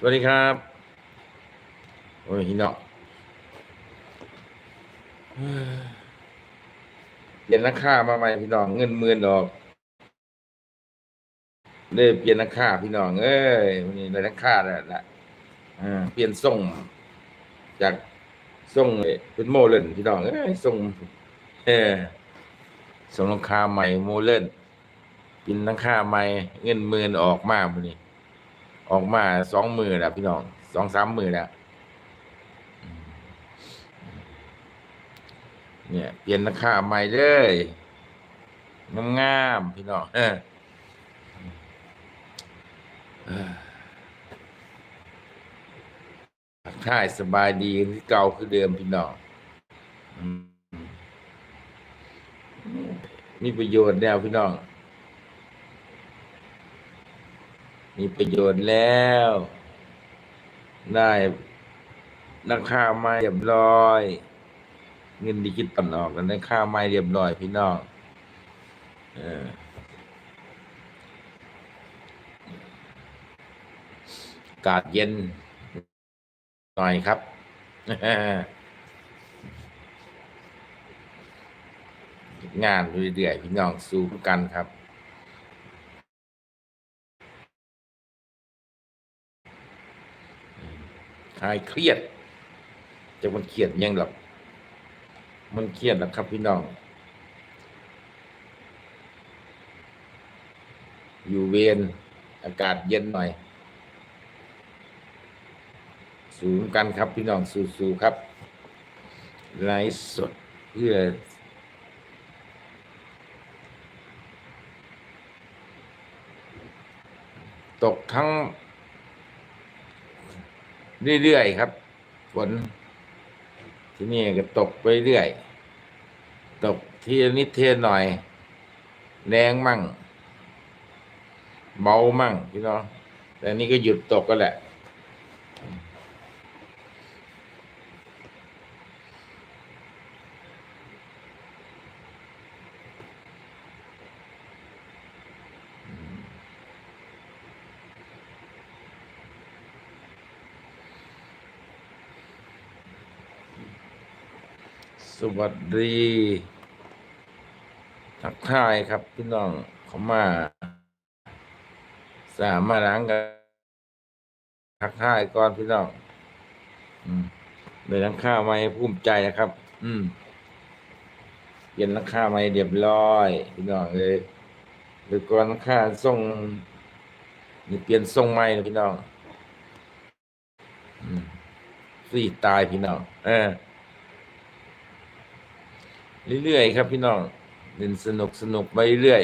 สวัสดีครับ โอ้ยพี่น้องเปลี่ยนราคามาใหม่พี่น้อง เงินหมื่นดอกได้เปลี่ยนราคาพี่น้องเอ้ยวันนี้ได้ราคาแล้วละอ่าเปลี่ยนทรงจากทรงเป็นโมเลนพี่น้องเอ้ยทรงเออทรงราคาใหม่โมเลนเป็นราคาใหม่เงินหมื่นออกมาวันนี้ ออกมาสองมือแล้วพี่น้องสองสามมือแล้วเนี่ย เปลี่ยนราคาใหม่เลยงามๆพี่น้องเออทักายสบายดีที่เก่าคือเดิมพี่น้องมีประโยชน์แล้วพี่น้อง มีประโยชน์แล้ว ได้ราคาไม่เรียบร้อย เงินดิจิตอลออกแล้วได้ค่าไม่เรียบร้อยพี่น้องเออากาศเย็น หน่อยครับ งานเรื่อยๆพี่น้องสู้กันครับ คลายเครียดจะมันเครียดยังหรอกมันเครียดนะครับพี่น้อง อยู่เวรอากาศเย็นหน่อย สูงกันครับพี่น้องสู้ๆครับไลฟ์สดเพื่อตกทั้ง เรื่อยๆครับฝนที่นี่ก็ตกไปเรื่อย ตกทียนิดเทียหน่อย แรงมั่ง เบามั่งพี่น้องแต่นี่ก็หยุดตกก็แหละ สวัสดีทักทายครับพี่น้องเขามา สามมาล้างกันทักทายก่อนพี่น้อง อืมเลยล้างข้าวไม่ภูมิใจนะครับ อืมเปลี่ยนราคาไม่เรียบร้อย พี่น้องเลยหรือก่อนราคาส่งนี่เปลี่ยนทรงใหม่นะพี่น้อง อืมฟรีตายพี่น้อง เออ เรื่อยๆครับพี่น้องเล่นสนุกสนุกไปเรื่อย